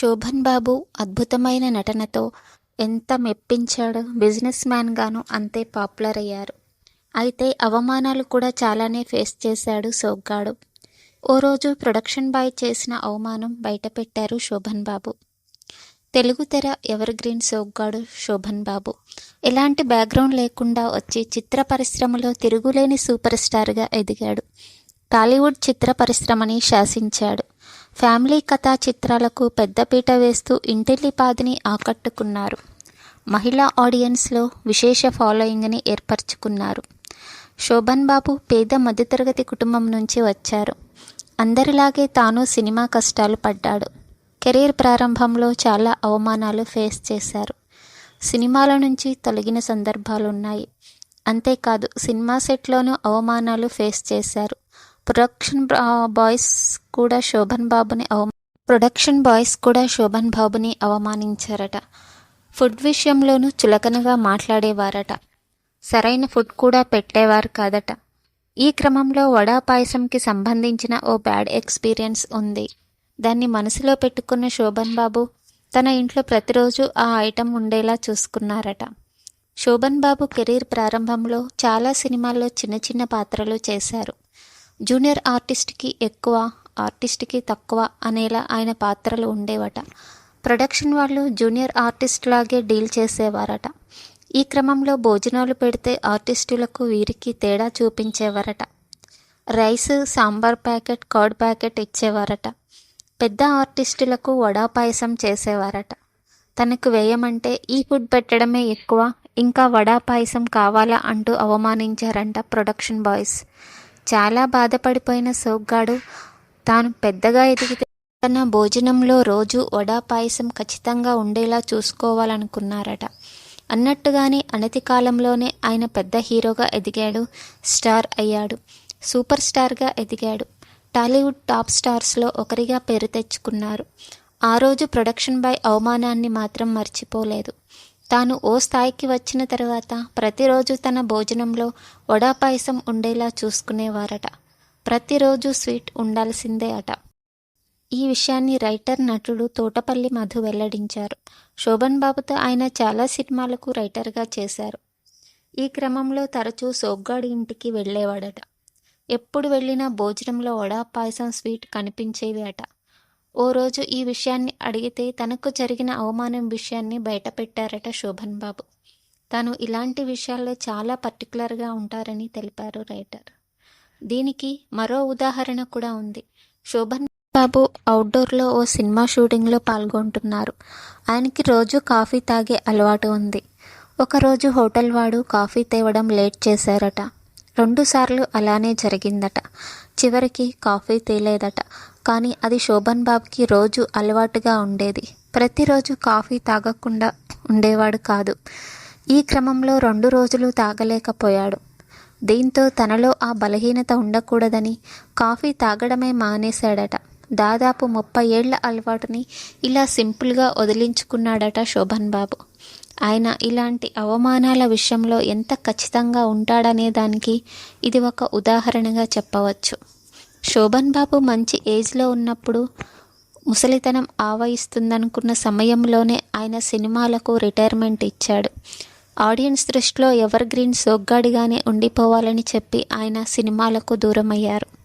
శోభన్ బాబు అద్భుతమైన నటనతో ఎంత మెప్పించాడో బిజినెస్ మ్యాన్గాను అంతే పాపులర్ అయ్యారు. అయితే అవమానాలు కూడా చాలానే ఫేస్ చేశాడు సోగ్గాడు. ఓ రోజు ప్రొడక్షన్ బాయ్ చేసిన అవమానం బయటపెట్టారు శోభన్ బాబు. తెలుగు తెర ఎవర్ గ్రీన్ సోగ్గాడు శోభన్ బాబు. ఎలాంటి బ్యాక్గ్రౌండ్ లేకుండా వచ్చి చిత్ర పరిశ్రమలో తిరుగులేని సూపర్ స్టార్గా ఎదిగాడు. టాలీవుడ్ చిత్ర పరిశ్రమని శాసించాడు. ఫ్యామిలీ కథా చిత్రాలకు పెద్దపీట వేస్తూ ఇంటిల్లిపాదిని ఆకట్టుకున్నారు. మహిళా ఆడియన్స్లో విశేష ఫాలోయింగ్ని ఏర్పరచుకున్నారు. శోభన్ బాబు పేద మధ్యతరగతి కుటుంబం నుంచి వచ్చారు. అందరిలాగే తాను సినిమా కష్టాలు పడ్డాడు. కెరీర్ ప్రారంభంలో చాలా అవమానాలు ఫేస్ చేశారు. సినిమాల నుంచి తొలగిన సందర్భాలున్నాయి. అంతేకాదు సినిమా సెట్లోనూ అవమానాలు ఫేస్ చేశారు. ప్రొడక్షన్ బాయ్స్ కూడా శోభన్ బాబుని అవమా ప్రొడక్షన్ బాయ్స్ కూడా శోభన్ బాబుని అవమానించారట. ఫుడ్ విషయంలోనూ చులకనగా మాట్లాడేవారట. సరైన ఫుడ్ కూడా పెట్టేవారు కాదట. ఈ క్రమంలో వడా పాయసంకి సంబంధించిన ఓ బ్యాడ్ ఎక్స్పీరియన్స్ ఉంది. దాన్ని మనసులో పెట్టుకున్న శోభన్ బాబు తన ఇంట్లో ప్రతిరోజు ఆ ఐటెం ఉండేలా చూసుకున్నారట. శోభన్ బాబు కెరీర్ ప్రారంభంలో చాలా సినిమాల్లో చిన్న చిన్న పాత్రలు చేశారు. జూనియర్ ఆర్టిస్ట్కి ఎక్కువ ఆర్టిస్ట్కి తక్కువ అనేలా ఆయన పాత్రలు ఉండేవట. ప్రొడక్షన్ వాళ్ళు జూనియర్ ఆర్టిస్ట్ లాగే డీల్ చేసేవారట. ఈ క్రమంలో భోజనాలు పెడితే ఆర్టిస్టులకు వీరికి తేడా చూపించేవారట. Rice sambar packet curd packet ఇచ్చేవారట. పెద్ద ఆర్టిస్టులకు వడా పాయసం చేసేవారట. తనకు వేయమంటే ఈ ఫుడ్ పెట్టడమే ఎక్కువ ఇంకా వడా పాయసం కావాలా అంటూ అవమానించారంట ప్రొడక్షన్ బాయ్స్. చాలా బాధపడిపోయిన సోగ్గాడు. తాను పెద్దగా ఎదిగితే తన భోజనంలో రోజు వడా పాయసం ఖచ్చితంగా ఉండేలా చూసుకోవాలనుకున్నారట. అన్నట్టుగానే అనతి కాలంలోనే ఆయన పెద్ద హీరోగా ఎదిగాడు. స్టార్ అయ్యాడు. సూపర్ స్టార్గా ఎదిగాడు. టాలీవుడ్ టాప్ స్టార్స్లో ఒకరిగా పేరు తెచ్చుకున్నారు. ఆ రోజు ప్రొడక్షన్ బై అవమానాన్ని మాత్రం మర్చిపోలేదు. తాను ఓ స్థాయికి వచ్చిన తర్వాత ప్రతిరోజు తన భోజనంలో వడా పాయసం ఉండేలా చూసుకునేవారట. ప్రతిరోజు స్వీట్ ఉండాల్సిందే అట. ఈ విషయాన్ని రైటర్ నటుడు తోటపల్లి మధు వెల్లడించారు. శోభన్ బాబుతో ఆయన చాలా సినిమాలకు రైటర్గా చేశారు. ఈ క్రమంలో తరచూ సోగ్గాడి ఇంటికి వెళ్ళేవాడట ఎప్పుడు వెళ్ళినా భోజనంలో వడా పాయసం స్వీట్ కనిపించేవి అట. ఓ రోజు ఈ విషయాన్ని అడిగితే తనకు జరిగిన అవమానం విషయాన్ని బయటపెట్టారట శోభన్ బాబు. తాను ఇలాంటి విషయాల్లో చాలా పర్టికులర్గా ఉంటారని తెలిపారు రైటర్. దీనికి మరో ఉదాహరణ కూడా ఉంది. శోభన్ బాబు అవుట్డోర్లో ఓ సినిమా షూటింగ్లో పాల్గొంటున్నారు. ఆయనకి రోజు కాఫీ తాగే అలవాటు ఉంది. ఒకరోజు హోటల్ వాడు కాఫీ తేవడం లేట్ చేశారట. రెండుసార్లు అలానే జరిగిందట. చివరికి కాఫీ తేలేదట. కానీ అది శోభన్ బాబుకి రోజు అలవాటుగా ఉండేది. ప్రతిరోజు కాఫీ తాగకుండా ఉండేవాడు కాదు. ఈ క్రమంలో రెండు రోజులు తాగలేకపోయాడు. దీంతో తనలో ఆ బలహీనత ఉండకూడదని కాఫీ తాగడమే మానేశాడట. దాదాపు ముప్పై ఏళ్ళ అలవాటుని ఇలా సింపుల్గా వదిలించుకున్నాడట శోభన్ బాబు. ఆయన ఇలాంటి అవమానాల విషయంలో ఎంత ఖచ్చితంగా ఉంటాడనే దానికి ఇది ఒక ఉదాహరణగా చెప్పవచ్చు. శోభన్ బాబు మంచి ఏజ్లో ఉన్నప్పుడు ముసలితనం ఆవహిస్తుందనుకున్న సమయంలోనే ఆయన సినిమాలకు రిటైర్మెంట్ ఇచ్చాడు. ఆడియన్స్ దృష్టిలో ఎవర్ గ్రీన్ సోగ్గాడిగానే ఉండిపోవాలని చెప్పి ఆయన సినిమాలకు దూరమయ్యారు.